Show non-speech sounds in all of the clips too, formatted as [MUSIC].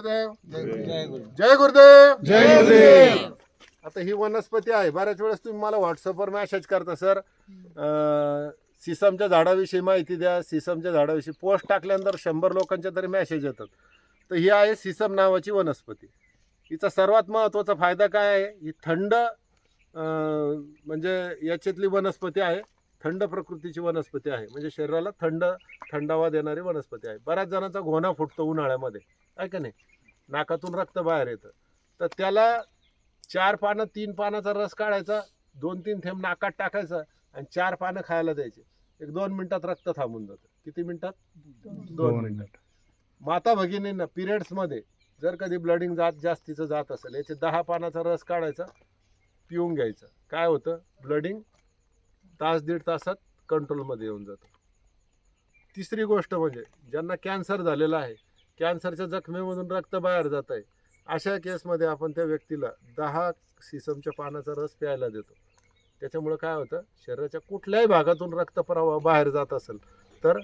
गुरुदेव जय गुरु जय गुरुदेव. जय गुरुदेव. आता ही वनस्पती आहे. बऱ्याच वेळेस तुम्ही मला व्हॉट्सअपवर मेसेज करता सर अं, सिसमच्या झाडाविषयी माहिती द्या. सिसमच्या झाडाविषयी पोस्ट टाकल्यानंतर शंभर लोकांच्या तरी मेसेज येतात. तर ही आहे सिसम नावाची वनस्पती. हिचा सर्वात महत्त्वाचा फायदा काय आहे? ही थंड अं, म्हणजे याच्यातली वनस्पती आहे. थंड प्रकृतीची वनस्पती आहे. म्हणजे शरीराला थंड थंडावा देणारी वनस्पती आहे. बऱ्याच जणांचा घोणा फुटतो उन्हाळ्यामध्ये. आहे का नाही? नाकातून रक्त बाहेर येतं. तर त्याला चार पानं तीन पानाचा रस काढायचा दोन तीन थेंब नाकात टाकायचा आणि चार पानं खायला द्यायचे. एक दोन मिनिटात रक्त थांबून जातं. किती मिनिटात? दोन दोन मिनिटात. माता भगिनींना पिरियड्समध्ये जर कधी ब्लडिंग जात जास्तीचं जात असेल याचे दहा पानाचा रस काढायचा पिऊन घ्यायचा. काय होतं? ब्लडिंग तास दीड तासात कंट्रोलमध्ये येऊन जातं. तिसरी गोष्ट म्हणजे ज्यांना कॅन्सर झालेला आहे कॅन्सरच्या जखमेमधून रक्त बाहेर जात आहे अशा केसमध्ये आपण त्या व्यक्तीला दहा सिसमच्या पानाचा रस प्यायला देतो. त्याच्यामुळं काय होतं शरीराच्या कुठल्याही भागातून रक्तप्रवाह बाहेर जात असेल तर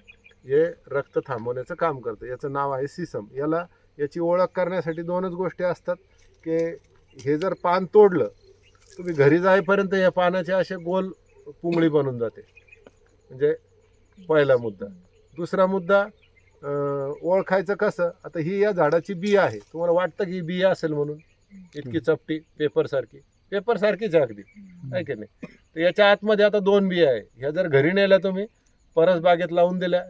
हे रक्त थांबवण्याचं काम करतं. याचं नाव आहे सिसम. याला याची ओळख करण्यासाठी दोनच गोष्टी असतात की हे जर पान तोडलं तुम्ही घरी जाईपर्यंत या पानाचे असे गोल पुंगळी बनून जाते. म्हणजे पहिला मुद्दा. दुसरा मुद्दा ओळखायचं कसं? आता ही या झाडाची बी आहे. तुम्हाला वाटतं की ही बी असेल म्हणून? इतकी चपटी पेपरसारखी. पेपरसारखीच आहे अगदी. आहे की नाही? तर याच्या आतमध्ये आता दोन बिया आहे. ह्या जर घरी नेल्या तुम्ही परस बागेत लावून दिल्या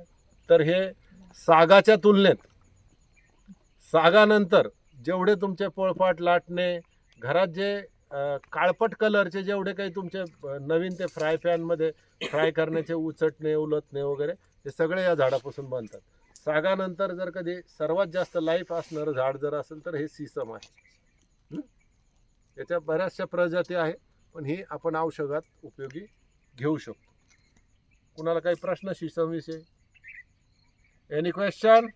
तर हे सागाच्या तुलनेत सागानंतर जेवढे तुमचे पोळपाट लाटणे घरात जे काळपट कलरचे जेवढे काही तुमचे नवीन ते फ्राय पॅनमध्ये फ्राय करण्याचे उचटणे उलटणे वगैरे हे सगळे या झाडापासून बनतात. सागानंतर जर कधी सर्वात जास्त लाईफ असणारं झाड जर असेल तर हे सीसम आहे. याच्या बऱ्याचशा प्रजाती आहे पण ही आपण औषधात उपयोगी घेऊ शकतो. कुणाला काही प्रश्न सीसमविषयी एनी क्वेश्चन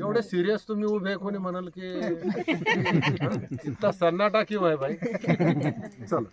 एवढे सिरियस तुम्ही उभे कोणी म्हणाल की? [LAUGHS] इतका सन्नाटा किंवा आहे भाई [LAUGHS] चला